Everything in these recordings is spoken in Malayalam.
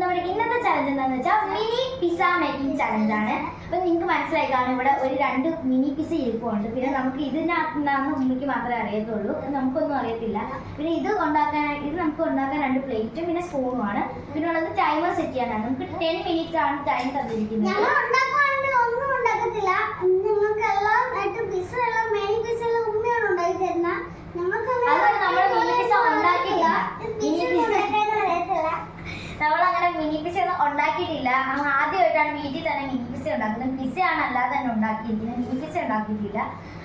നമ്മുടെ ഇന്നത്തെ ചലഞ്ച് എന്താണെന്ന് വെച്ചാൽ മിനി പിസ മേക്കിംഗ് ചലഞ്ച് ആണ്. അപ്പൊ നിങ്ങൾക്ക് മനസ്സിലായി കാണും ഇവിടെ ഒരു രണ്ട് മിനി പിസ ഇരിപ്പുണ്ട്. പിന്നെ നമുക്ക് ഇതിനകത്തുനിന്നാണ് ഉമ്മിക്ക് മാത്രമേ അറിയത്തുള്ളൂ. നമുക്കൊന്നും അറിയത്തില്ല. പിന്നെ ഇത് ഉണ്ടാക്കാനായിട്ട് ഇത് നമുക്ക് ഉണ്ടാക്കാൻ രണ്ട് പ്ലേറ്റും പിന്നെ സ്പൂണും ആണ്. പിന്നെ ഉള്ളത് ടൈമർ സെറ്റ് ചെയ്യാനാണ്. നമുക്ക് ടെൻ മിനിറ്റ് ആണ് ടൈം തന്നിരിക്കുന്നത്. ഞങ്ങൾ ഉണ്ടാക്കുവാണെങ്കിൽ ഒന്നും ഉണ്ടാക്കത്തില്ല. നിങ്ങൾക്കെല്ലാം ആയിട്ട് പിസ എല്ലാം മെയിൻ പിസ എല്ലാം ഉമ്മയാണ് ഉണ്ടാക്കി തരുന്ന ഞങ്ങൾക്ക് അതുകൊണ്ട് നമ്മൾ mini pizza ഉണ്ടാക്കിയില്ല. നമ്മൾ അങ്ങനെ മിനി പിസ ഒന്നും ഉണ്ടാക്കിയിട്ടില്ല. നമ്മൾ ആദ്യമായിട്ടാണ് വീട്ടിൽ തന്നെ മിനി പിസ ഉണ്ടാക്കുന്നത്. പിസയാണ് അല്ലാതെ തന്നെ ഉണ്ടാക്കിയിരിക്കുന്നത് മിനി പിസ ഉണ്ടാക്കിയിട്ടില്ല.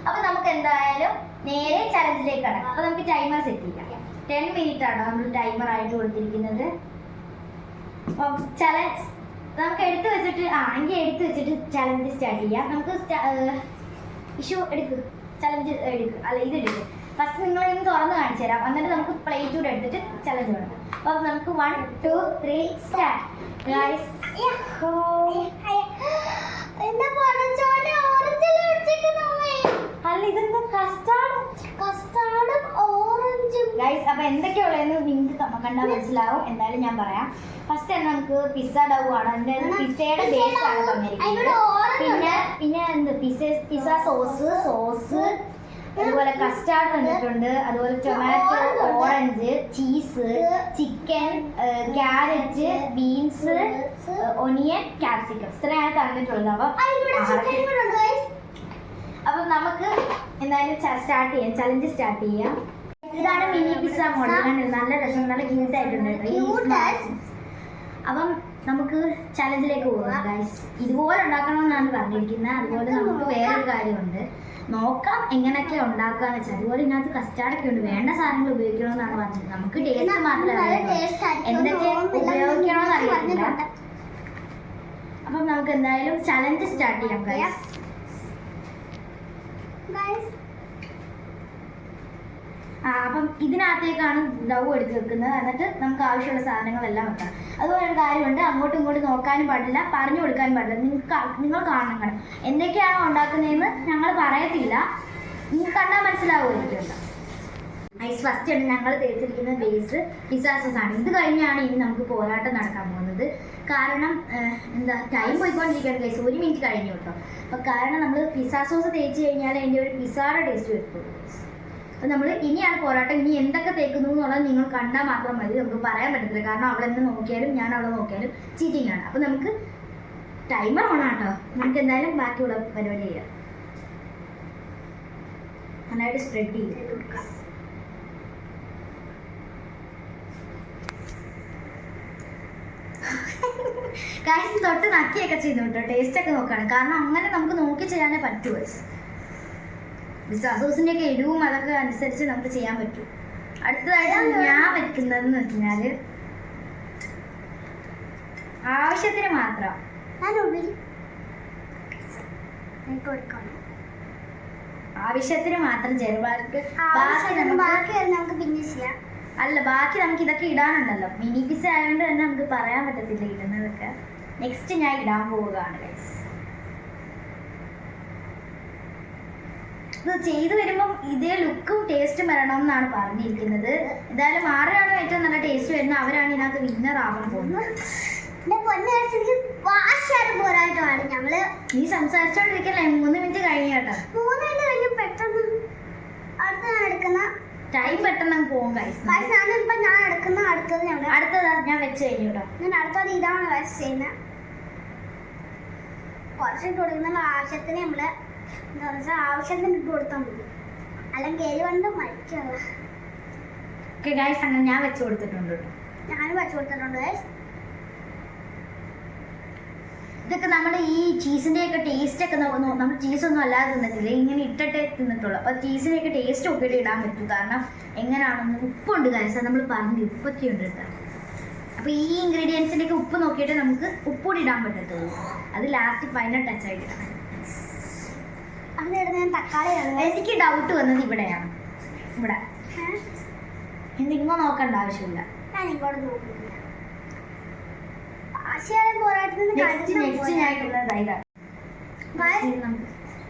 അപ്പൊ നമുക്ക് എന്തായാലും നേരെ ചലഞ്ചിലേക്ക് കടക്കാം. അപ്പൊ നമുക്ക് ടൈമർ സെറ്റ് ചെയ്യാം. ടെൻ മിനിറ്റ് ആണ് നമ്മൾ ടൈമർ ആയിട്ട് കൊടുത്തിരിക്കുന്നത്. ചലഞ്ച് നമുക്ക് എടുത്തു വെച്ചിട്ട് ആ എങ്കിൽ എടുത്തു വെച്ചിട്ട് ചലഞ്ച് സ്റ്റാർട്ട് ചെയ്യാം. നമുക്ക് ഇഷ്യൂ എടുക്ക്. ചലഞ്ച് എടുക്ക്. അല്ല ഇത് എടുക്ക്. ഫസ്റ്റ് നിങ്ങൾ ഇന്ന് തുറന്ന് കാണിച്ചു തരാം എന്നിട്ട് നമുക്ക് പ്ലേറ്റ് കൂടെ എടുത്തിട്ട് ചലഞ്ച് തുടങ്ങാം അപ്പം നമുക്ക് one two three start guys അല്ല ഇതെന്താ കസ്റ്റാർഡ് കസ്റ്റാർഡും ഓറഞ്ചും ഗൈസ് അപ്പൊ എന്തൊക്കെയുള്ളതെന്ന് നിങ്ങൾക്ക് കണ്ടാൽ മനസ്സിലാവും. എന്തായാലും ഞാൻ പറയാം. ഫസ്റ്റ് തന്നെ നമുക്ക് പിസ്സ ഡൗ ആണ്. അതിന്റെ പിസ്സയുടെ ബേസ് ആണ് തന്നിരിക്കുന്നത് പിന്നെ പിന്നെ എന്ത്? പിസ്സ പിസ്സ സോസ് സോസ് അതുപോലെ കസ്റ്റാർഡ് തന്നിട്ടുണ്ട് അതുപോലെ tomato orange cheese chicken carrot beans onion capsicum ഇത്രയാണ് തന്നിട്ടുള്ളത്. അപ്പൊ. അപ്പൊ നമുക്ക് എന്തായാലും സ്റ്റാർട്ട് ചെയ്യാം. ചലഞ്ച് സ്റ്റാർട്ട് ചെയ്യാം. ഇതാണ് മിനി പിസ്സ മോഡൽ നല്ല രസം നല്ല ക്യൂട്ട് ആയിട്ടുണ്ട്. അപ്പം നമുക്ക് ചലഞ്ചിലേക്ക് പോകാം ഗൈസ് ഇതുപോലെ ഉണ്ടാക്കണമെന്നാണ് പറഞ്ഞിരിക്കുന്നത്. അതുപോലെ നമുക്ക് വേറൊരു കാര്യമുണ്ട്. നോക്കാം എങ്ങനെയൊക്കെ ഉണ്ടാക്കാന്ന് വെച്ചാൽ അതുപോലെ ഇതിനകത്ത് കസ്റ്റാർഡൊക്കെ ഉണ്ട്. വേണ്ട സാധനങ്ങൾ ഉപയോഗിക്കണമെന്നാണ് പറഞ്ഞത്. നമുക്ക് ടേസ്റ്റ് മാത്രമേ നല്ല അറിയത്തുള്ളൂ. taste ആയിരിക്കും. എന്തൊക്കെ ഉപയോഗിക്കണമെന്ന് അറിയില്ല അപ്പം നമുക്ക് എന്തായാലും ചലഞ്ച് സ്റ്റാർട്ട് ചെയ്യാം ആ അപ്പം ഇതിനകത്തേക്കാണ് ഡൗ എടുത്ത് വെക്കുന്നത്. എന്നിട്ട് നമുക്ക് ആവശ്യമുള്ള സാധനങ്ങളെല്ലാം വെക്കണം അതുപോലെ കാര്യമുണ്ട്. അങ്ങോട്ടും ഇങ്ങോട്ടും നോക്കാനും പാടില്ല പറഞ്ഞു കൊടുക്കാനും പാടില്ല. നിങ്ങൾക്ക് നിങ്ങൾ കാണണം കാണും എന്തൊക്കെയാണോ ഉണ്ടാക്കുന്നതെന്ന് ഞങ്ങൾ പറയത്തില്ല. നിങ്ങൾക്ക് കണ്ടാൽ മനസ്സിലാവുമായിരിക്കും ഐസ് ഫസ്റ്റ് ആണ് ഞങ്ങൾ തേച്ചിരിക്കുന്ന ബേസ് പിസ്സ സോസ് ആണ്. ഇത് കഴിഞ്ഞാണ് ഇനി നമുക്ക് പോരാട്ടം നടക്കാൻ പോകുന്നത്. കാരണം എന്താ ടൈം പോയിക്കൊണ്ടിരിക്കുകയാണ് ഗൈസ് ഒരു മിനിറ്റ് കഴിഞ്ഞു കേട്ടോ. അപ്പോൾ കാരണം നമ്മൾ പിസ്സ സോസ് തേച്ച് കഴിഞ്ഞാൽ അതിന്റെ ഒരു പിസ്സയുടെ ടേസ്റ്റ് വരുത്തുള്ളൂ നമ്മൾ ഇനിയാണ് പോരാട്ടം. ഇനി എന്തൊക്കെ തേക്കുന്നു എന്നുള്ളത് നിങ്ങൾ കണ്ടാൽ മാത്രം മതി. നമുക്ക് പറയാൻ പറ്റത്തില്ല. കാരണം അവൾ എന്നെ നോക്കിയാലും ഞാൻ അവളെ നോക്കിയാലും ചീറ്റിംഗ് ആണ്. അപ്പൊ നമുക്ക് ടൈമർ ആട്ടോ. നമുക്ക് എന്തായാലും ബാക്കിയുള്ള പരിപാടി ചെയ്യാം. നന്നായിട്ട് സ്പ്രെഡ് ചെയ്യും. കാര്യം തൊട്ട് നക്കിയൊക്കെ ചെയ്തു കേട്ടോ. ടേസ്റ്റ് ഒക്കെ നോക്കാണ്. കാരണം അങ്ങനെ നമുക്ക് നോക്കി ചെയ്യാനേ സോസിന്റെ ഒക്കെ എരിവും അതൊക്കെ അനുസരിച്ച് നമുക്ക് ചെയ്യാൻ പറ്റും. അടുത്തതായിട്ട് ഞാൻ വെക്കുന്നതെന്ന് വെച്ചാൽ ആവശ്യത്തിന് മാത്രം. ആവശ്യത്തിന് മാത്രം ചെറുപാർക്ക് അല്ല ബാക്കി നമുക്ക് ഇതൊക്കെ ഇടാനുണ്ടല്ലോ. മിനി പിസ ആയതുകൊണ്ട് തന്നെ നമുക്ക് പറയാൻ പറ്റത്തില്ല ഇടുന്നതൊക്കെ. നെക്സ്റ്റ് ഞാൻ ഇടാൻ പോവുകയാണ് ഗൈസ് ഇത് ചെയ്തു വരുമ്പം ഇതേ ലുക്കും ടേസ്റ്റും വരണം എന്നാണ് പറഞ്ഞിരിക്കുന്നത്. എന്തായാലും ആരാണോ ഏറ്റവും നല്ല ടേസ്റ്റ് വരുന്നത് അവരാണ് ഇതിനകത്ത് വിന്നർ ആവാൻ പോകുന്നത്. പോരാട്ടമാണ് ഞങ്ങൾ. നീ സംസാരിച്ചോണ്ടിരിക്കല്ലേ? മൂന്ന് മിനിറ്റ് കഴിഞ്ഞ കേട്ടോ. മൂന്ന് മിനിറ്റ് കഴിഞ്ഞ് പെട്ടെന്ന് അടുത്ത ഞാൻ എടുക്കുന്ന ടൈം പെട്ടെന്ന് പോകും ഗൈസ് ഞാനിപ്പോ ഞാൻ എടുക്കുന്ന അടുത്തത് ഞങ്ങൾ അടുത്തത് ഞാൻ വെച്ച് കഴിഞ്ഞു കേട്ടോ. ഞാൻ അടുത്തത് ഇതാണ് guys ചെയ്യുന്നത്. കുറച്ച് കൊടുക്കുന്ന ആവശ്യത്തിന് നമ്മൾ എന്താ വെച്ചാൽ ആവശ്യത്തിന് ഇട്ട് കൊടുത്താൽ മതി അല്ലെങ്കിൽ എരി കൊണ്ട് ഗൈസ് അങ്ങനെ ഞാൻ വെച്ച് കൊടുത്തിട്ടുണ്ട് ഞാനും വെച്ച് കൊടുത്തിട്ടുണ്ട്. ഇതൊക്കെ നമ്മൾ ഈ ചീസിന്റെ ഒക്കെ ടേസ്റ്റ് ഒക്കെ നമ്മൾ ചീസൊന്നും അല്ലാതെ തിന്നിട്ടില്ല? ഇങ്ങനെ ഇട്ടിട്ടേ തിന്നിട്ടുള്ളൂ. അപ്പോൾ ചീസിന്റെ ഒക്കെ ടേസ്റ്റ് ഒക്കെ ഇടാൻ പറ്റും. കാരണം എങ്ങനെയാണെന്ന് ഉപ്പുണ്ട് കാര്യം നമ്മൾ പറഞ്ഞു ഉപ്പൊക്കെ ഉണ്ട് കേട്ടോ. അപ്പോൾ ഈ ഇൻഗ്രീഡിയൻസിന്റെ ഒക്കെ ഉപ്പ് നോക്കിയിട്ട് നമുക്ക് ഉപ്പുകൂടി ഇടാൻ പറ്റത്തുള്ളൂ. അത് ലാസ്റ്റ് ഫൈനൽ ടച്ച് ആയിട്ട് ഇടാം. അതിനിടെ ഞാൻ. എനിക്ക് ഡൗട്ട് വന്നത് ഇവിടെയാണ്. ഇവിടെ. ഏ? നോക്കണ്ട ആവശ്യമില്ല. ഞാൻ ഇങ്ങോട്ട് നോക്കുന്നില്ല ആശയാലെ പോരാട്ടത്തിന്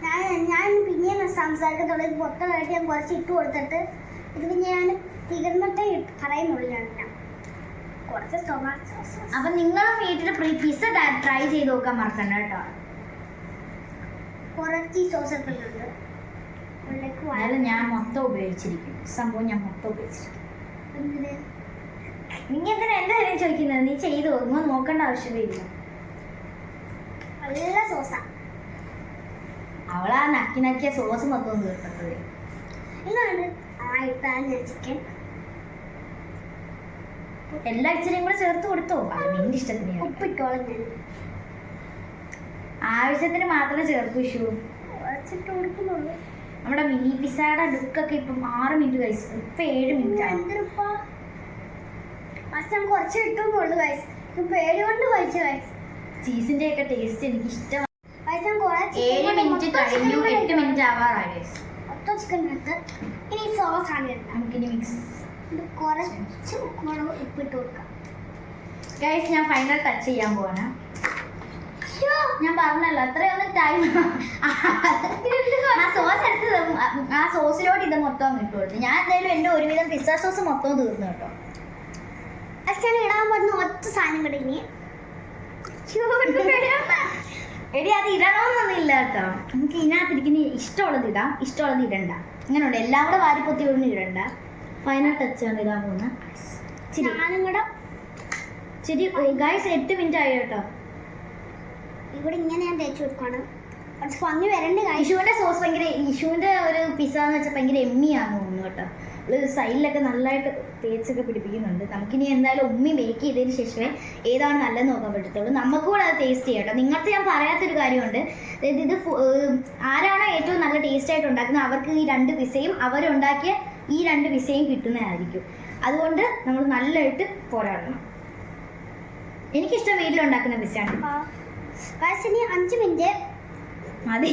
ഞാൻ ഞാൻ പിന്നെയും സംസാരിക്കത്തുള്ളൂ. ഇത് ഞാൻ കുറച്ച് ഇട്ട് കൊടുത്തിട്ട് ഇത് പിന്നെ ഞാൻ തീർന്നിട്ടേ പറയുന്നുള്ളൂ ഞാൻ. കുറച്ച് അപ്പൊ നിങ്ങളും വീട്ടിൽ പിസ്സ ട്രൈ ചെയ്ത് നോക്കാൻ മറക്കണ്ട കേട്ടോ. കുറച്ച് സോസ് ഒക്കെ ഉണ്ട് ഉള്ളിലേക്ക് ഞാൻ മൊത്തം ഉപയോഗിച്ചിരിക്കും. സംഭവം ഞാൻ മൊത്തം ഉപയോഗിച്ചിരിക്കും? നീ എന്തിനാ എന്റെ കാര്യം ചോദിക്കുന്നത്? നീ ചെയ്തു? ഒന്നും നോക്കേണ്ട ആവശ്യമില്ല. നല്ല സോസാ അവളാ നക്കി നക്കിയ സോസ് മൊത്തം തീർക്കത്തത് ഇതാണ് ചിക്കൻ. എല്ലാ ഇച്ചിരിയും കൂടെ ചേർത്ത് കൊടുത്തോ? നിന്റെ ഇഷ്ടത്തിന്. ഉപ്പിട്ടോളം ഞാൻ. ആവശ്യത്തിന് മാത്രം ചേർക്കും ഇഷു നമ്മുടെ മിനി പിസയുടെ ലുക്കൊക്കെ ഇപ്പം ആറ് മിനിറ്റ് കഴിച്ചു ഇപ്പൊ ഏഴ് മിനിറ്റ് ആണ് കുറച്ച് ഇട്ടുന്നുള്ളൂ കഴിച്ചു പേടി കൊണ്ട് കഴിച്ചു കഴിച്ചു ചീസിന്റെ ഒക്കെ ടേസ്റ്റ് എനിക്ക് ഏഴ് മിനിറ്റ് കഴിഞ്ഞു. എട്ട് മിനിറ്റ് ആവാറായി ഇനി സോസ് ആണ് നമുക്കിനി മിക്സ് ഇത് കുറച്ച് മുളക് ഉപ്പിട്ട് കൊടുക്കാം. ഗൈസ് ഞാൻ ഫൈനൽ ടച്ച് ചെയ്യാൻ പോവാണ്. ഞാൻ പറഞ്ഞല്ലോ അത്രയൊന്നും ടൈം ആ. സോസ് എടുത്ത്. ആ- സോസിലോട്ട് ഇത് മൊത്തം ഇട്ട് കൊടുത്തു. ഞാൻ എന്തായാലും എന്റെ ഒരുവിധം പിസ്സ സോസ് മൊത്തം തീർന്നു കേട്ടോ. അച്ഛൻ ഇടാൻ പറ്റുന്ന ഒറ്റ സാധനം കൂടെ ഇനി. എടി അത് ഇടണമെന്നൊന്നുമില്ല കേട്ടോ. നമുക്ക് ഇതിനകത്തിരിക്കുന്ന ഇഷ്ടമുള്ളത് ഇടാം ഇഷ്ടമുള്ളത് ഇടണ്ട. അങ്ങനെയുണ്ട് എല്ലാം കൂടെ വാരിപ്പൊത്തി ഒന്നും ഇടണ്ട. ഫൈനൽ ടച്ച് ആണ് ഇടാൻ പോകുന്നത്. ഞാനും കൂടെ ശരി ഗൈസ് എട്ട് മിനിറ്റ് ആയി കേട്ടോ. ഇവിടെ ഇങ്ങനെ ഞാൻ തേച്ച് കൊടുക്കുവാണ്. കുറച്ച് ഭംഗി വരണ്ട് ഇഷുവിന്റെ സോസ് ഭയങ്കര ഇഷുവിന്റെ ഒരു പിസ്സ എന്ന് വെച്ചാൽ ഭയങ്കര എമ്മിയാന്ന് തോന്നുന്നു കേട്ടോ. ഇത് സൈഡിലൊക്കെ നല്ലതായിട്ട് തേച്ചൊക്കെ പിടിപ്പിക്കുന്നുണ്ട്. നമുക്കിനി എന്തായാലും ഉമ്മി ബേക്ക് ചെയ്തതിന് ശേഷമേ ഏതാണ് നല്ലതെന്ന് നോക്കാൻ പറ്റത്തുള്ളൂ. നമുക്ക് കൂടെ അത് ടേസ്റ്റ് ചെയ്യാം കേട്ടോ. നിങ്ങൾക്ക് ഞാൻ പറയാത്തൊരു കാര്യമുണ്ട്. അതായത് ഇത് ആരാണോ ഏറ്റവും നല്ല ടേസ്റ്റ് ആയിട്ട് ഉണ്ടാക്കുന്നത് അവർക്ക് ഈ രണ്ട് പിസയും അവരുണ്ടാക്കിയ ഈ രണ്ട് പിസയും കിട്ടുന്നതായിരിക്കും. അതുകൊണ്ട് നമ്മൾ നല്ലതായിട്ട് പോരാടണം. എനിക്കിഷ്ടം വീട്ടിലുണ്ടാക്കുന്ന പിസയാണ് കഴിച്ച് അഞ്ച് മിനിറ്റ്. മതി.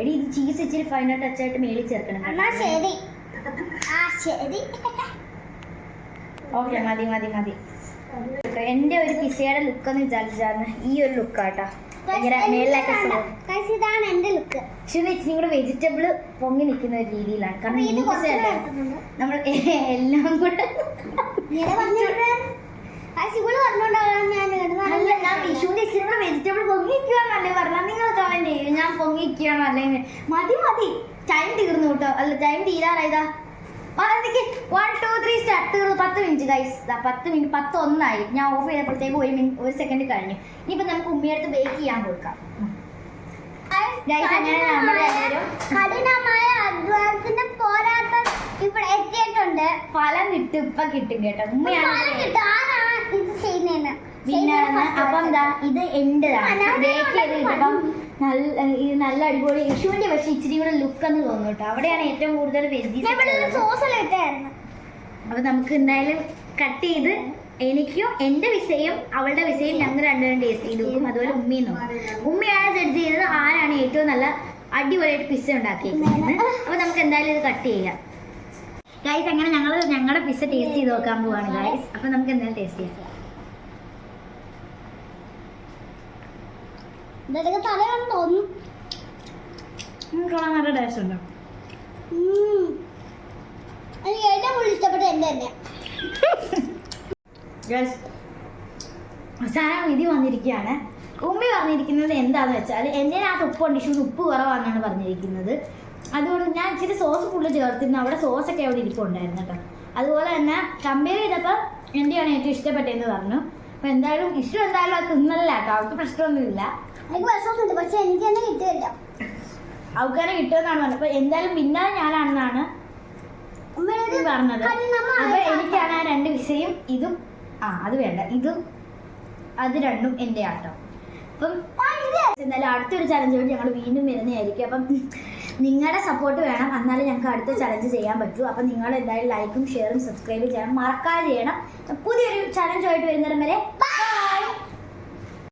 എടി ഇത് ചീസ് ഇച്ചിരി ഫൈനൽ ടച്ച് ആയിട്ട് മേളിൽ ചേർക്കണം എന്നാ ശരി. ആ ശരി. ഓക്കെ മതി മതി മതി. എന്റെ ഒരു പിസയുടെ ലുക്ക് എന്ന് വിചാരിച്ചാണ് ഈ ഒരു ലുക്കാട്ടാ ഇതാണ് എന്റെ ലുക്ക് പക്ഷേ ഇച്ചിരി കൂടെ വെജിറ്റബിൾ പൊങ്ങി നിൽക്കുന്ന ഒരു രീതിയിലാണ്. കാരണം നമ്മൾ എല്ലാം കൂടെ വെജിറ്റബിൾ പൊങ്ങിക്കുകയാണല്ലേ പറഞ്ഞാൽ നിങ്ങൾ കമന്റ് ചെയ്യും ഞാൻ പൊങ്ങിക്കുകയാണോ അല്ലെങ്കിൽ മതി മതി. ടൈം തീർന്നു കേട്ടോ. അല്ല ടൈം തീരാറായതാ വൺ ടു ത്രീ സ്റ്റാർട്ട് തീർന്നു. പത്ത് മിനിറ്റ് ഗൈസ് പത്ത് മിനിറ്റ് പത്ത് ഒന്നായി. ഞാൻ ഓഫ് ചെയ്തപ്പോഴത്തേക്ക് ഒരു മിനിറ്റ് ഒരു സെക്കൻഡ് കഴിഞ്ഞു. ഇനിയിപ്പോൾ നമുക്ക് ഉമ്മിയടുത്ത് ബേക്ക് ചെയ്യാൻ കൊടുക്കാം. ഗൈസ് അങ്ങനെ രണ്ടുപേരും കഠിനമായ അധ്വാനത്തിന്റെ പോരാട്ടം ഇവിടെ എത്തിയിട്ടുണ്ട്. ഫലം കിട്ടും ഇപ്പൊ കിട്ടും കേട്ടോ. ഉമ്മയാണ് ഇത്. ചെയ്യുന്നതെന്ന്? പിന്നാണ് അപ്പം ദാ ഇത് എന്റേതാണ്. ബേക്ക് ചെയ്ത് നല്ല ഇത് നല്ല അടിപൊളി യശുവിന്റെ പക്ഷെ ഇച്ചിരി കൂടെ ലുക്ക് എന്ന് തോന്നുന്നു കേട്ടോ. അവിടെയാണ് ഏറ്റവും കൂടുതൽ അപ്പൊ നമുക്ക് എന്തായാലും കട്ട് ചെയ്ത് എനിക്കും എന്റെ വിസയും അവളുടെ വിസയും ഞങ്ങൾ രണ്ടുപേരും ടേസ്റ്റ് ചെയ്ത് നോക്കും. അതുപോലെ ഉമ്മയും നോക്കും. ഉമ്മയാണ് ജഡ്ജ് ചെയ്തത്. ആരാണ് ഏറ്റവും നല്ല അടിപൊളിയായിട്ട് പിസ്സ ഉണ്ടാക്കിയിരിക്കുന്നത് അപ്പൊ നമുക്ക് എന്തായാലും ഇത് കട്ട് ചെയ്യാം. ഗൈസ് അങ്ങനെ ഞങ്ങൾ ഞങ്ങളുടെ പിസ്സ ടേസ്റ്റ് ചെയ്ത് നോക്കാൻ പോവാണ് ഗൈസ് അപ്പൊ നമുക്ക് എന്തായാലും ടേസ്റ്റ് ചെയ്യാം. കൊള്ളാം നല്ല ടേസ്റ്റ് ഉണ്ടോ. ഉം. എനിക്ക് ഏറ്റവും കൂടുതൽ ഇഷ്ടപ്പെട്ട തന്നെ. അവസാനം വിധി വന്നിരിക്കുകയാണ്. ഉമ്മി പറഞ്ഞിരിക്കുന്നത് എന്താന്ന് വെച്ചാൽ എന്റെ ഉപ്പ് ഉപ്പുണ്ട് ഇഷ്യൂസ് ഉപ്പ് കുറവാണെന്നാണ് പറഞ്ഞിരിക്കുന്നത്. അതുകൊണ്ട് ഞാൻ ഇച്ചിരി സോസ് ഫുള്ള് ചേർത്തിരുന്നു. അവിടെ സോസൊക്കെ അവിടെ ഇരിപ്പുണ്ടായിരുന്നു കേട്ടോ. അതുപോലെ തന്നെ കമ്പയർ ചെയ്തപ്പോൾ എന്റെയാണ് ഏറ്റവും ഇഷ്ടപ്പെട്ടതെന്ന് പറഞ്ഞു. അപ്പോൾ എന്തായാലും ഇഷ്ടം എന്തായാലും അത് തിന്നല്ല കേട്ടോ. അവർക്ക് പ്രശ്നമൊന്നുമില്ല. എനിക്ക് പ്രശ്നമൊന്നുമില്ല പക്ഷെ എനിക്ക് തന്നെ കിട്ടില്ല അവക്കാരെ കിട്ടുമെന്നാണ് പറഞ്ഞത്. അപ്പോൾ എന്തായാലും പിന്നാലെ ഞാനാണെന്നാണ് പറഞ്ഞത്. അപ്പൊ എനിക്കാണ് ആ രണ്ട് വിഷയം. ഇതും ആ അത് വേണ്ട. ഇതും അത് രണ്ടും എന്റെ ആട്ടോ അപ്പം എന്തായാലും അടുത്തൊരു ചലഞ്ച് കൂടി ഞങ്ങൾ വീണ്ടും വരുന്നതായിരിക്കും. അപ്പം നിങ്ങളുടെ സപ്പോർട്ട് വേണം. എന്നാലേ ഞങ്ങൾക്ക് അടുത്ത ചലഞ്ച് ചെയ്യാൻ പറ്റൂ. അപ്പം നിങ്ങൾ എന്തായാലും ലൈക്കും ഷെയറും സബ്സ്ക്രൈബും ചെയ്യണം. മറക്കാതെ ചെയ്യണം. പുതിയൊരു ചലഞ്ചുമായിട്ട് വരുന്നിടം വരെ